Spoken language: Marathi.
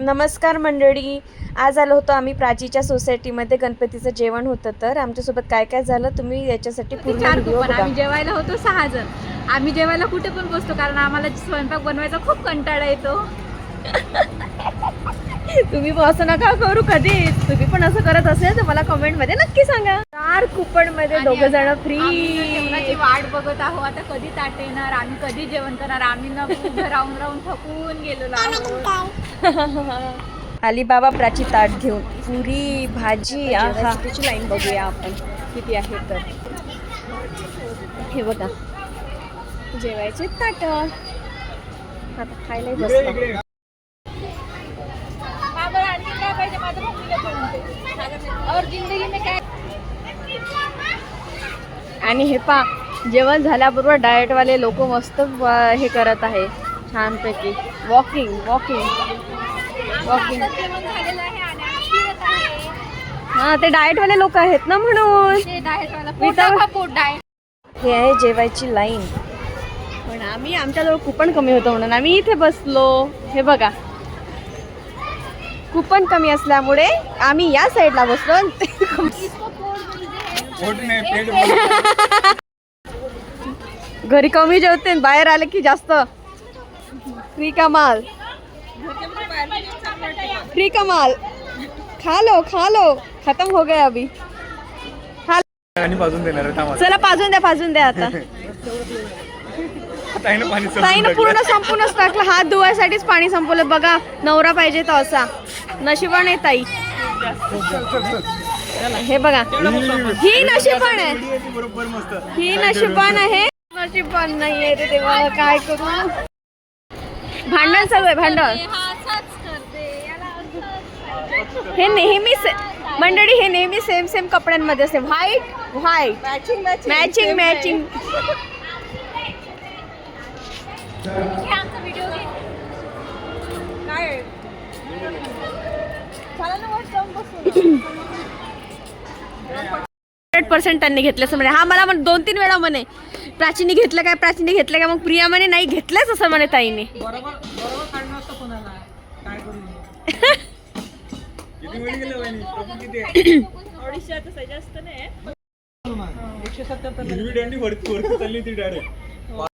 नमस्कार मंडळी. आज आलो होतो आम्ही प्राचीच्या सोसायटीमध्ये. गणपतीचं जेवण होतं तर. आमच्यासोबत काय काय झालं तुम्ही याच्यासाठी पूर्ण चार व्हिडिओ कुपन बघा. आम्ही जेवायला होतो सहा जण. आम्ही जेवायला कुठे पण बसतो कारण आम्हाला स्वयंपाक बनवायचा खूप कंटाळा येतो. तुम्ही पण असं नका करू कधीच. तुम्ही पण असं करत असेल तर मला कमेंटमध्ये नक्की सांगा. चार कुपनमध्ये दोघ जण फ्री वाट बघत आहोत. आता कधी ताट येणार? आम्ही कधी जेवण करणार? आम्ही ना राहून राहून थकून गेलेलो आहोत. अलिबाबा प्राची ताट घेऊन पुरी भाजी आहा. त्याची लाईन बघूया आपण. किती आहे तर. हे बघा. जेवायचे ताट. आता खायला बसला का बरं आणखी काय पाहिजे मम्मीला. और जिंदगी में काय आणि हे पा जेवण झाल्याबरोबर डाएटवाले लोक मस्त हे करत आहे छानपैकी. Walking walking walking. हा ते डाएटवाले लोक आहेत ना म्हणून. हे आहे जेवायची लाईन पण आम्ही आमच्याजवळ कुपन कमी होतं म्हणून आम्ही इथे बसलो. हे बघा. कुपन कमी असल्यामुळे आम्ही या साईडला बसलो. घरी कमी जेवते बाहेर आले की जास्त. फ्री का माल? फ्री का माल? खा लो खा लो. खत्म हो गया अभी. खा चला पाजून द्या पाजून द्या आता. ताईनं पाणी संपून ताईनं टाकलं. पूर्ण संपूनच टाकलं. हात धुवायसाठीच पाणी संपवलं. बघा नवरा पाहिजे तो असा. नशिबान आहे ताई. हे बघा. ही नशिबान आहे. ती बरोबर मस्त ही नशिबान आहे. नशिबान नाही आहे रे देवा काय करू? भांडण सगळं आहे, भांडण. हा हे नेहमी से- मंडळी हे नेहमी सेम सेम कपड्यांमध्ये असते व्हाईट व्हाईट मॅचिंग मॅचिंग आमचा व्हिडिओ काय? हंड्रेड पर्सेंट त्यांनी घेतलं असं म्हणे. हा मला म्हण दोन तीन वेळा म्हणे. प्राचीने घेतलं काय प्राचीने घेतलं काय? मग प्रिया म्हणे नाही घेतलंच असं म्हणे ताईने. चालली ती डायरेक्ट